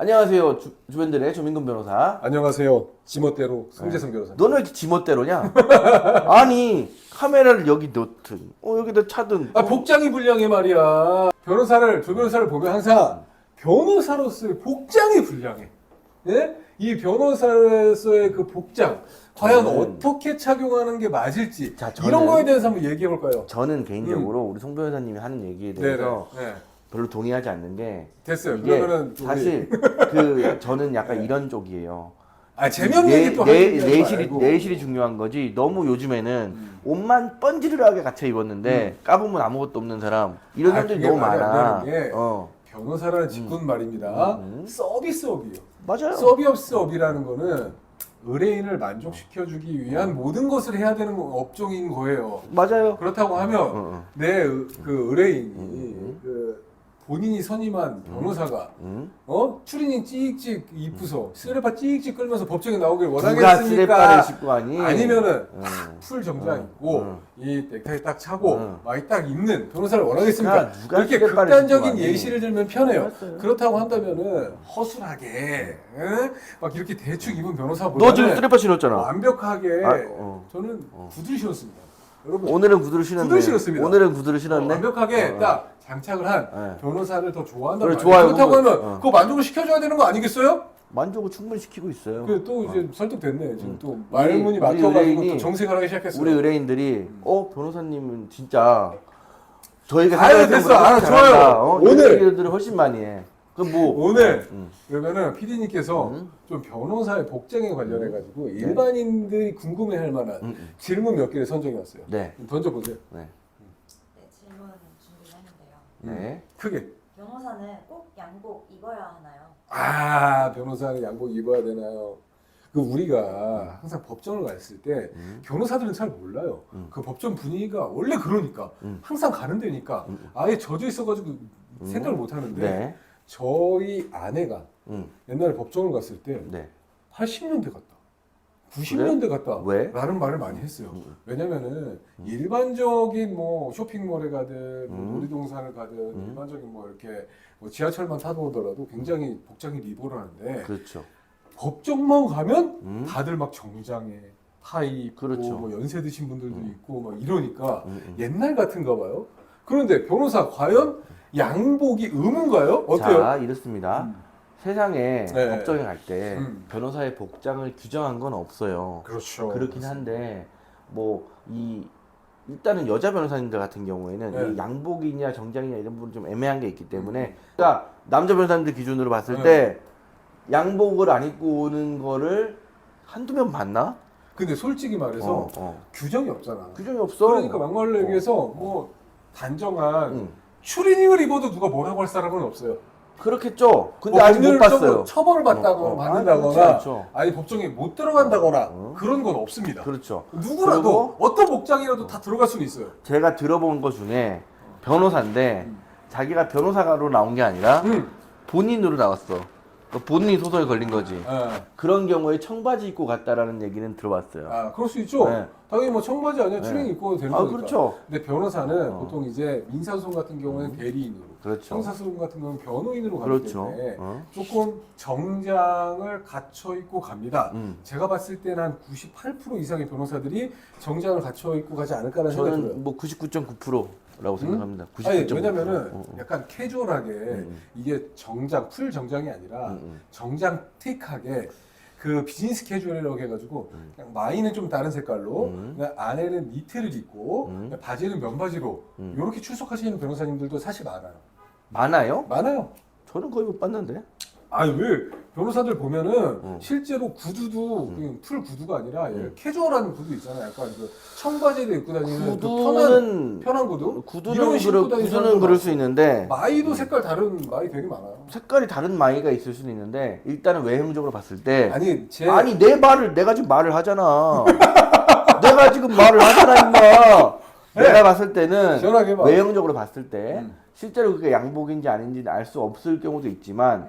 안녕하세요. 주, 주변들의 조민근 변호사. 안녕하세요. 지멋대로 송재성 변호사. 너는 왜 이렇게 지멋대로냐? 아니 카메라를 여기 놓든 어 여기다 차든 아 복장이 불량해 말이야. 변호사를 조 변호사를 보면 항상 변호사로서의 복장이 불량해. 예? 이 변호사로서의 그 복장 과연 저는- 어떻게 착용하는 게 맞을지 자, 이런 저는- 거에 대해서 한번 얘기해 볼까요? 저는 개인적으로 우리 송 변호사님이 하는 얘기에 음. 대해서 네. 별로 동의하지 않는 게 됐어요. 이게 그러면은 우리- 사실 그 저는 약간 네. 이런 쪽이에요. 아 재명 내, 얘기 또 내, 하는 게 내실이 말고. 내실이 중요한 거지. 너무 요즘에는 음. 옷만 번지르르하게 갖춰 입었는데 까보면 아무것도 없는 사람 이런 아, 사람들이 그게 너무 말이 안 많아. 되는 게 어 변호사라는 직군 말입니다. 음, 음. 서비스업이에요. 맞아요. 서비스업이라는 거는 의뢰인을 만족시켜주기 위한 모든 것을 해야 되는 업종인 거예요. 맞아요. 그렇다고 하면 어, 어. 내그 의뢰인이 음. 그 본인이 선임한 변호사가 응? 어 추리닝 찍찍 입고서 쓰레파 찍찍 끌면서 법정에 나오길 누가 쓰레빠를 원하겠습니까? 씹고 하니? 아니면은 응. 풀 정장 응. 입고 응. 이 넥타이 딱 차고 응. 마이 딱 입는 변호사를 원하겠습니까? 누가- 누가 이렇게 쓰레빠를 극단적인? 예시를 들면 편해요. 맞아요. 그렇다고 한다면은 허술하게 응? 막 이렇게 대충 입은 너 변호사보다는 지금 쓰레빠 신었잖아. 완벽하게 아, 어. 저는 어. 구두를 신었습니다. 여러분 오늘은 구두를 신었네. 구두를 신었습니다. 오늘은 구두를 신었네. 완벽하게 어. 딱 장착을 한 네. 변호사를 더 좋아한다 그래. 좋아요. 그렇다고 그거- 하면 어. 그거 만족을 시켜줘야 되는 거 아니겠어요? 만족을 충분히 시키고 있어요. 그 또 이제 설득됐네. 지금 음. 또 말문이 우리 막혀가지고 의뢰인이 또 정색을 하기 시작했어요. 우리 의뢰인들이 어 변호사님은 진짜 저희가 아유, 생각했던 됐어. 것보다 아, 잘한다. 좋아요. 어, 오늘. 이런 얘기들을 훨씬 많이 해. 그뭐 오늘 음. 그러면은 PD님께서 음. 좀 변호사의 복장에 관련해 가지고 일반인들이 궁금해할 만한 음, 음. 질문 몇 개를 선정해 왔어요. 네. 던져보세요. 네. 네. 크게. 변호사는 꼭 양복 입어야 하나요? 아 변호사는 양복 입어야 되나요? 그 우리가 항상 법정을 갔을 때 음. 변호사들은 잘 몰라요. 음. 그 법정 분위기가 원래 그러니까 음. 항상 가는 데니까 음. 아예 젖어 있어가지고 생각을 못 하는데 네. 저희 아내가 음. 옛날에 법정을 갔을 때 네. 80년대 같다. 90년대 같다. 왜? 라는 말을 많이 했어요. 음. 왜냐면은 일반적인 뭐 쇼핑몰에 가든 뭐 음. 놀이동산을 가든 음. 일반적인 뭐 이렇게 뭐 지하철만 타고 오더라도 굉장히 복장이 리버럴한데 그렇죠. 법정만 가면 음. 다들 막 정장에 타이 입고 그렇죠. 뭐 연세 드신 분들도 음. 있고 막 이러니까 음, 음. 옛날 같은가 봐요. 그런데 변호사 과연 양복이 의무인가요? 어때요? 자 이렇습니다. 음. 세상에 네. 법정에 갈 때 음. 변호사의 복장을 규정한 건 없어요. 그렇죠. 그렇긴 한데 뭐 이 일단은 여자 변호사님들 같은 경우에는 네. 이 양복이냐 정장이냐 이런 부분 좀 애매한 게 있기 때문에 그러니까 남자 변호사님들 기준으로 봤을 네. 때 양복을 안 입고 오는 거를 한두 명 봤나? 근데 솔직히 말해서 어, 어. 규정이 없잖아. 규정이 없어. 그러니까 막말로 얘기해서 뭐 단정한 응. 추리닝을 입어도 누가 뭐라고 할 사람은 없어요. 그렇겠죠. 근데 뭐 아직 못 법률적으로 봤어요. 처벌을 받다거나 어, 어. 받는다거나 아, 그렇죠. 아니 법정에 못 들어간다거나 어. 그런 건 없습니다. 그렇죠. 누구라도 어떤 복장이라도 다 들어갈 수는 있어요. 제가 들어본 것 중에 변호사인데 음. 자기가 변호사로 나온 게 아니라 응. 본인으로 나왔어. 그러니까 본인이 소송에 걸린 거지. 아, 그런 경우에 청바지 입고 갔다라는 얘기는 들어봤어요. 아, 그럴 수 있죠. 네. 당연히 뭐 청바지 아니야 네. 추리닝 입고 되는 아 거니까. 그렇죠. 근데 변호사는 어. 보통 이제 민사소송 같은 경우는 대리인으로, 그렇죠. 형사소송 같은 경우는 변호인으로 가기 그렇죠. 때문에 어? 조금 정장을 갖춰 입고 갑니다. 음. 제가 봤을 때는 한 98% 이상의 변호사들이 정장을 갖춰 입고 가지 않을까라는 생각이 들어요. 저는 뭐 99.9% 라고 생각합니다. 99.9%. 아니 왜냐면은 어, 어. 약간 캐주얼하게 음. 이게 정장 풀 정장이 아니라 음, 음. 정장 틱하게 그 비즈니스 캐주얼이라고 해가지고 음. 그냥 마이는 좀 다른 색깔로 음. 그냥 안에는 니트를 입고 음. 그냥 바지는 면바지로 음. 이렇게 출석하시는 변호사님들도 사실 많아요. 많아요? 많아요. 저는 거의 못 봤는데. 아니 왜 변호사들 보면은 음. 실제로 구두도 음. 그냥 풀 구두가 아니라 음. 캐주얼한 구두 있잖아요. 약간 그 청바지도 입고 다니는 그 편한 구두는 편한 구두. 구두는 이런 그럴, 다니는 구두는 사람도 그럴 수 있는데 마이도 색깔 다른 마이 되게 많아요. 색깔이 다른 마이가 있을 수는 있는데 일단은 외형적으로 봤을 때 아니 제 아니 내 말을 내가 지금 말을 하잖아. 내가 지금 말을 하잖아 임마. 내가 봤을 때는 시원하게 봐. 외형적으로 봤을 때 음. 실제로 그게 양복인지 아닌지는 알수 없을 경우도 있지만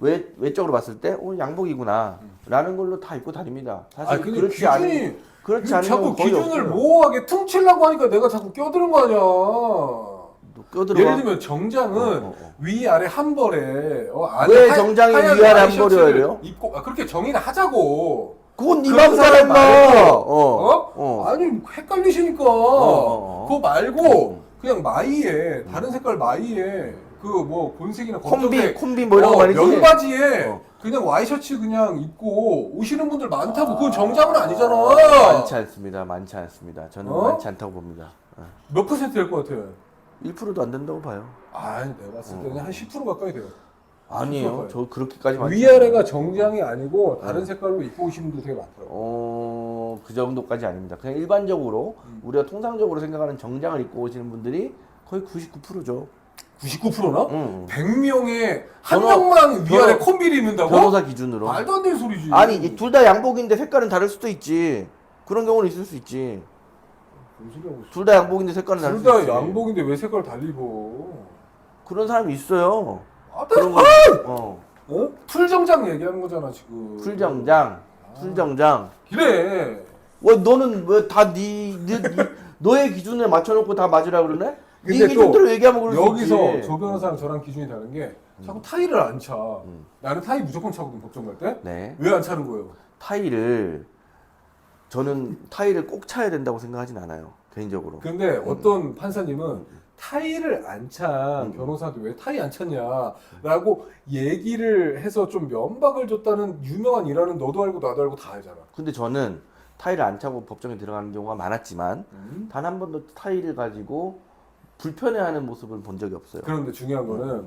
외 외적으로 봤을 때 어, 양복이구나 라는 걸로 다 입고 다닙니다. 사실 아 근데 그렇지 기준이 않은 그렇지 않은 자꾸 경우 거의 기준을 없어요. 모호하게 퉁치려고 하니까 내가 자꾸 껴드는 거 아니야. 또 껴들어가. 예를 들면 정장은 어, 어, 어. 위 아래 한 벌에 어, 안에 왜 하- 정장이 하얀 위 아래 한 와이셔츠를 벌이어야 돼요? 입고 아, 그렇게 정의는 하자고. 그건 네 그런 맘대로 사람 임마. 말고, 어. 어? 어. 아니 헷갈리시니까 어, 어. 그거 말고 그냥 마이에 다른 색깔 마이에 그뭐 본색이나 콤비 검정색 콤비 뭐 이런 거 어, 말이지. 면바지에 어. 그냥 와이셔츠 그냥 입고 오시는 분들 많다고 그건 정장은 아니잖아. 많지 않습니다. 많지 않습니다. 저는 어? 많지 않다고 봅니다. 어. 몇 퍼센트 될 것 같아요? 1%도 안 된다고 봐요. 아, 내가 봤을 때는 어. 한10% 가까이 돼요. 아니에요. 저 그렇게까지 많지 위아래가 않아요. 정장이 아니고 다른 어. 색깔로 입고 오시는 분들 되게 많더라고. 어, 그 정도까지 아닙니다. 그냥 일반적으로 음. 우리가 통상적으로 생각하는 정장을 입고 오시는 분들이 거의 99%죠. 99%나? 응. 100명에 한 변호- 명만 위아래 변호- 콤비를 입는다고? 변호사 기준으로. 말도 안 되는 소리지. 아니, 둘 다 양복인데 색깔은 다를 수도 있지. 그런 경우는 있을 수 있지. 둘 다 양복인데 색깔은 다를 수 있지. 둘다 양복인데 왜 색깔 달리 입어? 그런 사람이 있어요. 아, 그런 거. 어. 어? 풀정장 얘기하는 거잖아 지금. 풀정장, 풀정장. 그래. 왜 너는 왜 다네 네, 네, 너의 기준에 맞춰놓고 다 맞으라 그러네? 네 근데 기준대로 얘기하면 그럴 수 여기서 있지. 조 변호사랑 저랑 기준이 다른 게 자꾸 타이를 안 차. 음. 나는 타이 무조건 차거든 법정 갈 때. 네. 왜 안 차는 거예요? 타이를 저는 타이를 꼭 차야 된다고 생각하진 않아요. 개인적으로. 근데 어떤 판사님은 타이를 안찬 음. 변호사도 왜 타이 안 찼냐라고 얘기를 해서 좀 면박을 줬다는 유명한 일화는 너도 알고 나도 알고 다 알잖아. 근데 저는 타이를 안 차고 법정에 들어가는 경우가 많았지만 음. 단한 번도 타이를 가지고 불편해하는 모습을 본 적이 없어요. 그런데 중요한 거는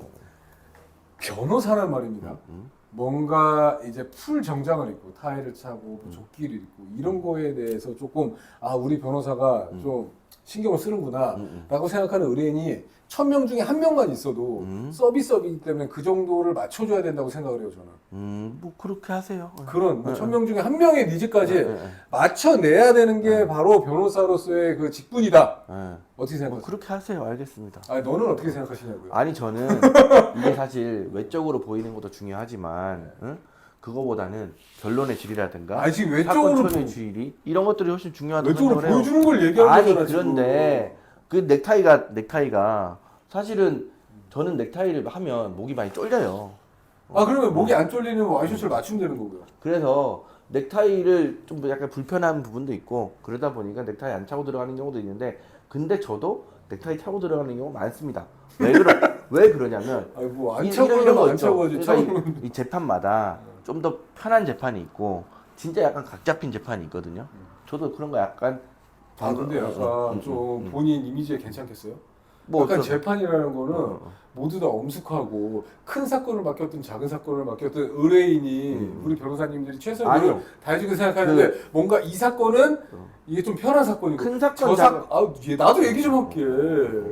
변호사란 말입니다. 음. 뭔가 이제 풀 정장을 입고 타이를 차고 뭐 음. 조끼를 입고 이런 거에 대해서 조금 아 우리 변호사가 음. 좀 신경을 쓰는구나 음, 음. 라고 생각하는 의뢰인이 천 명 중에 한 명만 있어도 음. 서비스업이기 때문에 그 정도를 맞춰줘야 된다고 생각을 해요 저는 음, 뭐 그렇게 하세요. 그런 뭐 네, 천 명 중에 한 명의 니즈까지 네, 네, 맞춰내야 되는 게 네. 바로 변호사로서의 그 직분이다 네. 어떻게 뭐 생각하세요? 그렇게 하세요. 알겠습니다. 아니 너는 어떻게 생각하시냐고요? 아니 저는 이게 사실 외적으로 보이는 것도 중요하지만 응? 그거보다는 결론의 질이라든가 아니 지금 사건 외적으로 처리의 보- 질이 이런 것들이 훨씬 중요하다고 외적으로 생각을 해요. 보여주는 걸 얘기하는 아니 거잖아 그런데 그 넥타이가 넥타이가 사실은 저는 넥타이를 하면 목이 많이 쫄려요. 지금. 아 그러면 목이 안 쫄리는 와이셔츠를 맞추면 되는 거고요 그래서 넥타이를 좀 약간 불편한 부분도 있고 그러다 보니까 넥타이 안 차고 들어가는 경우도 있는데 근데 저도 넥타이 차고 들어가는 경우 많습니다. 왜 그러 왜 그러냐면 아니 뭐안 이- 차고 이런 하려면 거 안 있죠. 차고 하지 그러니까 차고 이, 이 재판마다 좀 더 편한 재판이 있고 진짜 약간 각 잡힌 재판이 있거든요. 저도 그런 거 약간 아 근데 어, 약간 어, 음, 좀 음, 본인 이미지에 괜찮겠어요? 뭐 약간 어떤- 재판이라는 거는 어, 어. 모두 다 엄숙하고 큰 사건을 맡겼든 작은 사건을 맡겼든 의뢰인이 음. 우리 변호사님들이 최선을 아니요. 다해주고 생각하는데 뭔가 이 사건은 어. 이게 좀 편한 사건이고 큰 사건 저 작은 사, 아, 얘 나도 얘기 좀 할게.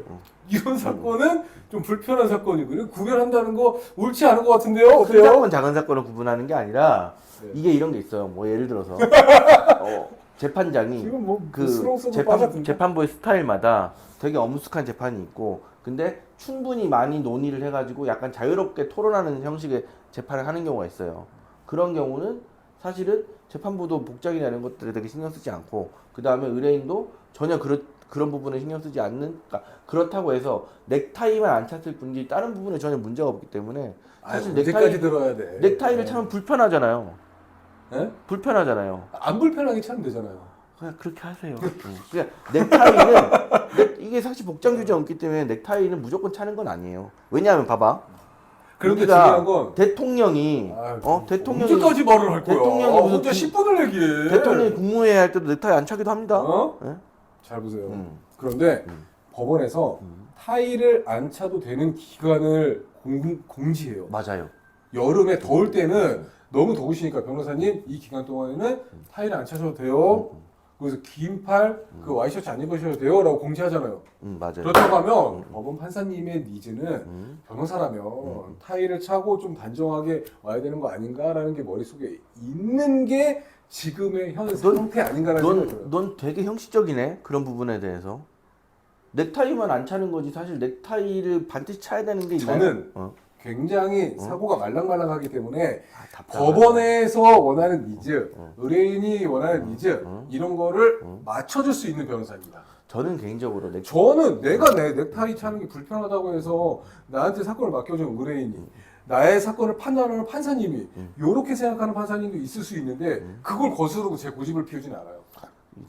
어. 이런 사건은 좀 불편한 사건이고 구별한다는 거 옳지 않은 것 같은데요? 큰 어때요? 사건 작은 사건을 구분하는 게 아니라 네. 이게 이런 게 있어요. 뭐 예를 들어서 어, 재판장이 지금 뭐그 스롱스로 재판. 재판부의 스타일마다 되게 엄숙한 재판이 있고 근데 충분히 많이 논의를 해가지고 약간 자유롭게 토론하는 형식의 재판을 하는 경우가 있어요. 그런 경우는 사실은 재판부도 복장이나 이런 것들에 되게 신경 쓰지 않고 그 다음에 의뢰인도 전혀 그런 그런 부분에 신경 쓰지 않는 그러니까 그렇다고 해서 넥타이만 안 찼을 뿐이지 다른 부분에 전혀 문제가 없기 때문에 아, 사실 언제까지 넥타이- 들어야 돼? 넥타이를 네. 차면 불편하잖아요. 네? 불편하잖아요. 안 불편하게 차면 되잖아요. 그냥 그렇게 하세요. 응. 그냥 넥타이는 넥- 이게 사실 복장 규제 없기 때문에 넥타이는 무조건 차는 건 아니에요. 왜냐하면 봐봐. 그런데 중요한 건 대통령이 아유, 어 대통령이 언제까지 말을 할 거야? 대통령이 무슨 혼자 국- 10분을 얘기해. 대통령이 국무회의 할 때도 넥타이 안 차기도 합니다. 어? 예? 잘 보세요. 음. 그런데 음. 법원에서 음. 타이를 안 차도 되는 기간을 공, 공지해요. 맞아요. 여름에 더울 때는 너무 더우시니까 변호사님 이 기간 동안에는 타이를 안 차셔도 돼요. 그래서 긴 팔 그 와이셔츠 안 입으셔도 돼요 라고 공지하잖아요. 음 맞아요. 그렇다고 하면 법원 판사님의 니즈는 음. 변호사라면 타이를 차고 좀 단정하게 와야 되는 거 아닌가라는 게 머릿속에 있는 게 지금의 현 넌- 상태 아닌가라는 생각이 들어요. 넌, 넌 되게 형식적이네 그런 부분에 대해서 넥타이만 안 차는 거지 사실 넥타이를 반드시 차야 되는 게 있나요? 저는 어. 굉장히 사고가 말랑말랑하기 때문에 아. 법원에서 원하는 니즈, 응. 의뢰인이 원하는 니즈 응. 이런 거를 응. 맞춰줄 수 있는 변호사입니다. 저는 개인적으로 넥 저는 내가 내 넥타이 차는 게 불편하다고 해서 나한테 사건을 맡겨준 의뢰인이 나의 사건을 판단하는 판사님이 음. 이렇게 생각하는 판사님도 있을 수 있는데 음. 그걸 거스르고 제 고집을 피우진 않아요.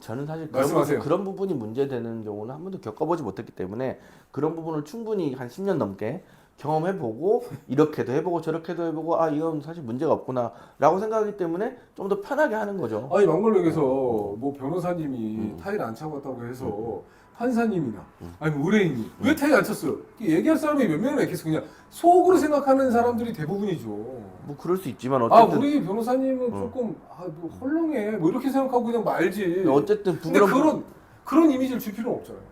저는 사실 그런, 말씀하세요. 부분, 그런 부분이 문제되는 경우는 한 번도 겪어보지 못했기 때문에 그런 부분을 충분히 한 10년 넘게 경험해보고 이렇게도 해보고 저렇게도 해보고 아 이건 사실 문제가 없구나라고 생각하기 때문에 좀 더 편하게 하는 거죠. 아니 막걸리에서 뭐 변호사님이 음. 타일 안 차고 왔다고 해서 판사님이나 음. 아니 의뢰인이 왜 타일 안 쳤어요? 얘기할 사람이 몇 명이나 있겠어 그냥 속으로 생각하는 사람들이 대부분이죠. 뭐 그럴 수 있지만 아 어쨌든 우리 변호사님은 어. 조금 아뭐 헐렁해 뭐 이렇게 생각하고 그냥 말지. 어쨌든 근데 부끄러운 그런 그런 이미지를 줄 필요는 없잖아요.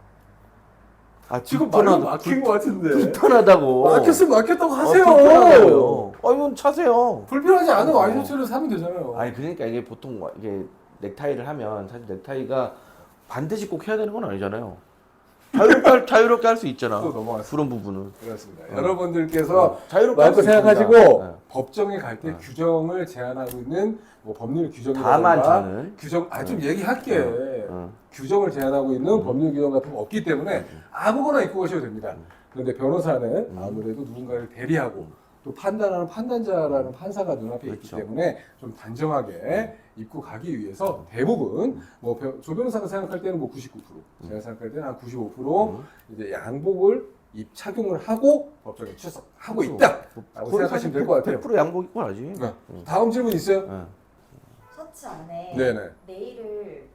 아 지금 말로 불편하다- 막힌 것 같은데. 불편하다고 막혔으면 막혔다고 하세요. 어, 불편하다고요. 아 이건 차세요. 불편하지 않은 어. 와이셔츠를 사면 되잖아요. 아니 그러니까 이게 보통 와- 이게 넥타이를 하면 사실 넥타이가 반드시 꼭 해야 되는 건 아니잖아요. 자유롭게 자유롭게 할 수 있잖아. 또. 그런 부분은 그렇습니다. 어. 여러분들께서 자유롭게 할 마음껏 수 있습니다. 생각하시고 네. 법정에 갈때 네. 규정을 제한하고 있는 뭐 법률 규정이라든가 다만 저는 규정 아좀 네. 얘기할게 어, 규정을 제한하고 있는 음. 법률 규정 같은 거 없기 때문에 아무거나 입고 가셔도 됩니다. 음. 그런데 변호사는 음. 아무래도 누군가를 대리하고 또 판단하는 판단자라는 판사가 눈앞에 그렇죠. 있기 때문에 좀 단정하게 입고 가기 위해서 대부분 뭐조 변호사가 생각할 때는 뭐 99%, 제가 생각할 때는 한 95% 음. 이제 양복을 입 착용을 하고 법정에 출석하고 그렇죠. 있다라고 생각하시면 될 것 같아요. 100% 양복 입고 하지. 네. 다음 질문 있어요? 네. 셔츠 안에 네네. 네일을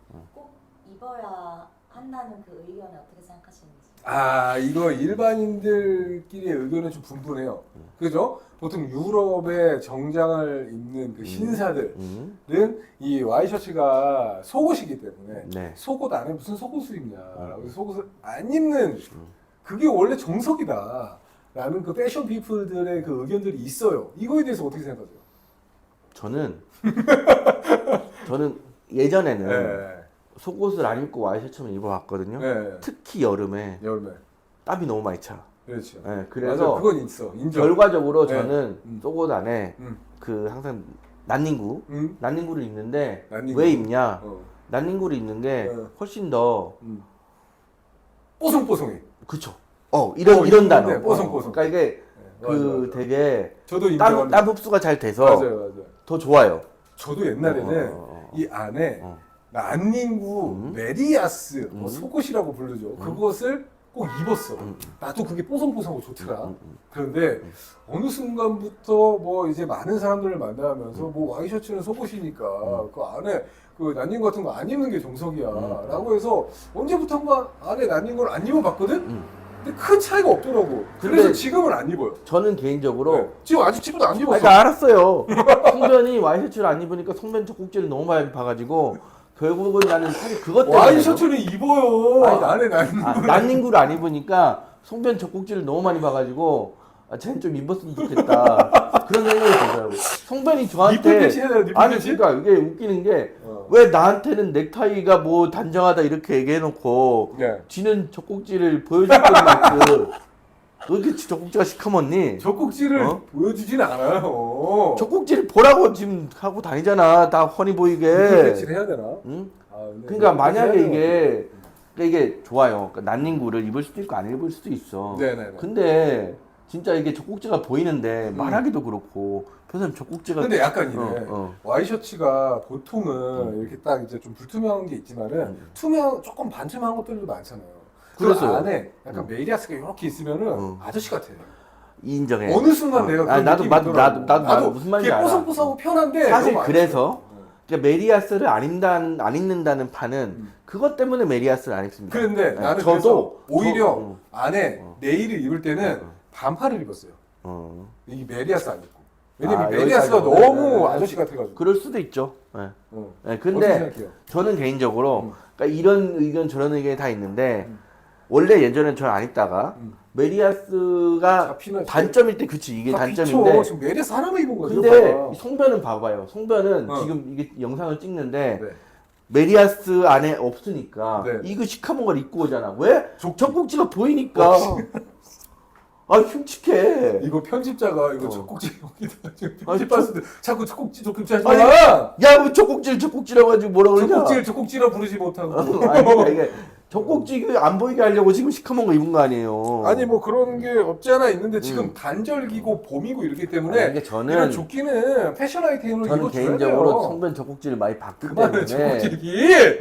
음. 꼭 입어야 한다는 그 의견에 어떻게 생각하시는지. 아 이거 일반인들끼리의 의견은 좀 분분해요. 그죠? 보통 유럽의 정장을 입는 그 음. 신사들은 음. 이 와이셔츠가 속옷이기 때문에 네. 속옷 안에 무슨 속옷을 입냐? 음. 속옷을 안 입는 그게 원래 정석이다. 라는 그 패션 피플들의 그 의견들이 있어요. 이거에 대해서 어떻게 생각하세요? 저는 저는 예전에는 네. 속옷을 안 입고 와이셔츠만 입어왔거든요. 네. 특히 여름에 여름에. 땀이 너무 많이 차. 그렇죠. 네, 맞아, 그래서 그건 있어. 인정. 결과적으로 네. 저는 음. 속옷 안에 음. 그 항상 난닝구 음. 난닝구를 입는데 난닝구. 왜 입냐? 어. 난닝구를 입는 게 네. 훨씬 더 음. 뽀송뽀송해. 그쵸. 어 이런 어, 이런 단어. 뽀송뽀송. 그러니까 이게 네, 그 맞아, 맞아. 되게 저도 땀. 땀 흡수가 잘 돼서 맞아요, 맞아요. 더 좋아요. 저도 옛날에는 어, 어, 어. 이 안에 어. 난닝구 음. 메리아스 뭐 음. 속옷이라고 부르죠. 그것을 꼭 입었어. 음. 나도 그게 뽀송뽀송하고 좋더라. 음, 음. 그런데 음. 어느 순간부터 뭐 이제 많은 사람들을 만나면서 뭐 와이셔츠는 속옷이니까 음. 그 안에 그 난닝 같은 거 안 입는 게 정석이야. 음. 라고 해서 언제부턴가 안에 난닝구를 안 입어봤거든? 음. 근데 큰 차이가 없더라고. 그래서 근데 지금은 안 입어요. 저는 개인적으로 네. 지금 아직 집에도 안 아니, 입었어. 나 알았어요. 송변이 와이셔츠를 안 입으니까 송변 젖꼭지를 너무 많이 봐가지고 결국은 나는 사실 그것 때문에 와이셔츠는 입어요. 아니, 난닝구. 아, 난닝 구를 안 입으니까 송변 젖꼭지를 너무 많이 봐가지고 아, 쟤는 좀 입었으면 좋겠다 그런 생각이 들더라고. 송변이 니플 저한테 니플 아니? 그러니까 이게 웃기는 게 어. 왜 나한테는 넥타이가 뭐 단정하다 이렇게 얘기해놓고 네. 지는 젖꼭지를 보여줄 것만큼 왜 이렇게 젖꼭지가 시커멓니? 젖꼭지를 어? 보여주진 않아요. 젖꼭지를 보라고 지금 하고 다니잖아. 다 훤히 보이게. 니플 패치를 해야 되나? 응? 아, 그러니까 만약에 이게 그러니까 이게 좋아요. 그러니까 난닝구를 입을 수도 있고 안 입을 수도 있어. 네네네. 근데 진짜 이게 젖꼭지가 보이는데 음. 말하기도 그렇고 변호사님 젖꼭지가 근데 약간 이래. 어, 어. 와이셔츠가 보통은 음. 이렇게 딱 이제 좀 불투명한 게 있지만은 음. 투명 조금 반투명한 것들도 많잖아요. 그 그랬어요. 안에 약간 음. 메리아스가 이렇게 있으면은 음. 아저씨 같아. 인정해. 어느 순간 어. 내가 아니, 그런 나도 느낌이 나도. 나도 나도, 나도 무슨 말인지 알아. 뽀송뽀송하고 편한데 사실 너무 그래서. 그러니까 메리아스를 안 입는 안 입는다는 판은 음. 그것 때문에 메리아스를 안 입습니다. 그런데 네, 나는 저도 그래서 오히려 저- 음. 안에 어. 네일을 입을 때는 어. 반팔을 입었어요. 어. 이 메리아스 안 입고. 왜냐면 아, 메리아스가 여기까지. 너무 네, 네. 아저씨 같아가지고. 그럴 수도 있죠. 네. 어. 네, 어떻게 근데 생각해요? 저는 개인적으로 음. 그러니까 이런 의견 저런 의견이 다 있는데 음. 원래 예전엔 저는 안 입다가 음. 메리아스가 단점일 때 그치 이게 다 단점인데 비춰. 지금 메리아스 하나만 입은 거죠. 근데. 이 송변은 봐봐요. 송변은 어. 지금 이게 영상을 찍는데 네. 메리아스 안에 없으니까 네. 이거 걸 입고 오잖아. 왜? 족- 젖꼭지가 보이니까. 아 흉측해. 이거 편집자가 이거 어. 젖꼭지 여기다 지금 아니, 편집하는데 자꾸 젖꼭지 젖꼭지 하지 아니, 마. 야, 뭐 젖꼭지를 젖꼭지라고 가지고 뭐라 그러냐? 젖꼭지를 젖꼭지라 부르지 못하고. 어, 아니, 그러니까 이게 젖꼭지 안 보이게 하려고 지금 시커먼 거 입은 거 아니에요? 아니 뭐 그런 게 없지 않아 있는데 지금 음. 단절기고 봄이고 이렇게 아니, 때문에 이게 저는 이런 조끼는 패션 아이템으로 저는 입어줘야 개인적으로 돼요. 성변 젖꼭지를 많이 봤기 그만해 때문에 젖꼭지 얘기.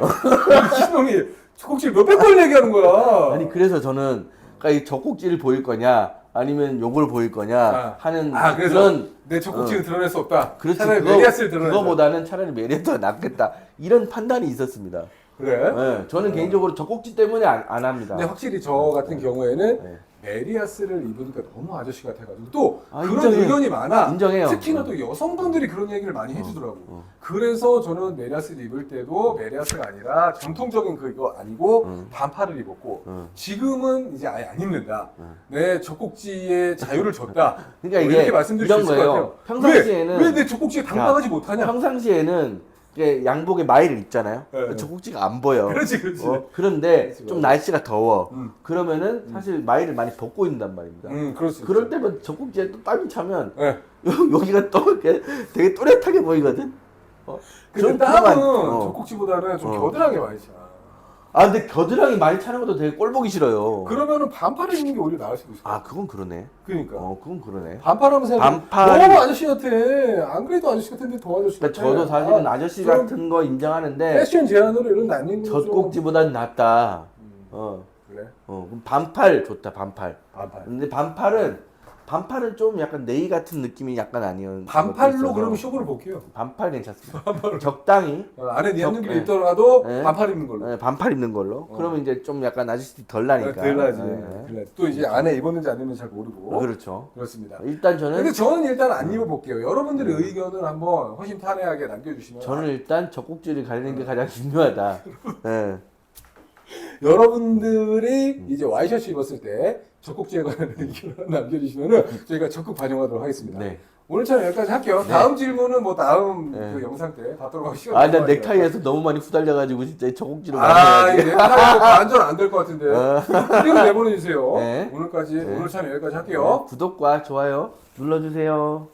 미친놈이 젖꼭지 몇백 번 얘기하는 거야. 아니 그래서 저는 그러니까 이 젖꼭지를 보일 거냐 아니면 요걸 보일 거냐 아. 하는 아 그래서 그런 내 젖꼭지를 드러낼 수 없다. 그렇지 차라리 그거, 메리아스를 드러내자. 그거보다는 차라리 메리아스가 낫겠다 이런 판단이 있었습니다. 그래? 네, 저는 개인적으로 젖꼭지 때문에 안, 안 합니다. 근데 확실히 저 같은 경우에는 네. 메리아스를 입으니까 너무 아저씨 같아가지고 또 아, 그런 인정해요. 의견이 많아. 인정해요. 특히나 어. 또 여성분들이 그런 얘기를 많이 해주더라고. 어. 그래서 저는 메리아스를 입을 때도 메리아스가 아니라 전통적인 그거 아니고 음. 반팔을 입었고 어. 지금은 이제 아예 안 입는다. 음. 내 젖꼭지에 자유를 줬다. 그러니까 뭐 이게 이렇게 말씀드릴 이런 수 있을 것 거예요. 같아요. 평상시에는 왜내 젖꼭지에 당당하지 못하냐? 평상시에는 양복에 마이를 입잖아요. 네. 젖꼭지가 안 보여. 그렇지 그렇지. 어, 그런데 그렇지, 좀 맞아. 날씨가 더워. 음. 그러면은 사실 마이를 많이 벗고 있는단 말입니다. 음 그럴 수 있어. 그럴 때면 젖꼭지에 또 땀이 차면 네. 여기가 또 이렇게 되게 또렷하게 보이거든. 어. 근데 좀 땀은 어. 젖꼭지보다는 좀 어. 겨드랑이 많이 차. 아 근데 겨드랑이 많이 차는 것도 되게 꼴 보기 싫어요. 그러면은 반팔을 입는 게 오히려 나을 수도 있어. 아 그건 그러네. 그러니까. 어 그건 그러네. 반팔하면 생각 반팔- 너무 아저씨 같아. 안 그래도 아저씨 같은데 더 아저씨 같아. 그러니까 저도 사실은 아, 저씨 그럼 같은 거 인정하는데 패션 제안으로 이런 거 좀- 젖꼭지보단 낫다. 음, 어, 그래. 어 그럼 반팔 좋다 반팔. 반팔. 근데 반팔은 반팔은 좀 약간 네이 같은 느낌이 약간 아니에요. 반팔로 그러면 쇼부를 볼게요. 반팔 괜찮습니다. 적당히 어, 안에 니안는기를 네. 입더라도 네. 반팔 입는 걸로. 예, 반팔 입는 걸로. 어. 그러면 이제 좀 약간 아저씨 덜 나니까. 들라지. 예. 그래. 또 이제 안에 입었는지 안 입는지 잘 모르고. 그렇죠. 그렇습니다. 일단 저는 근데 저는 일단 안 입어볼게요. 여러분들의 의견을 한번 허심탄회하게 남겨주시면 저는 일단 젖꼭지를 가리는 게 가장 중요하다. 예. 여러분들이 이제 와이셔츠 입었을 때 관한 의견을 남겨주시면은 저희가 적극 반영하도록 하겠습니다. 네. 오늘 참 여기까지 할게요. 네. 다음 질문은 뭐 다음 네. 그 영상 때 받도록 하고 시간 아, 난. 넥타이에서 너무 많이 후달려가지고 진짜 많이 아, 이. 넥타이 완전 안 될 것 같은데. 어. 이거 내보내주세요. 네. 오늘까지 네. 오늘 참 여기까지 네, 할게요. 구독과 좋아요 눌러주세요.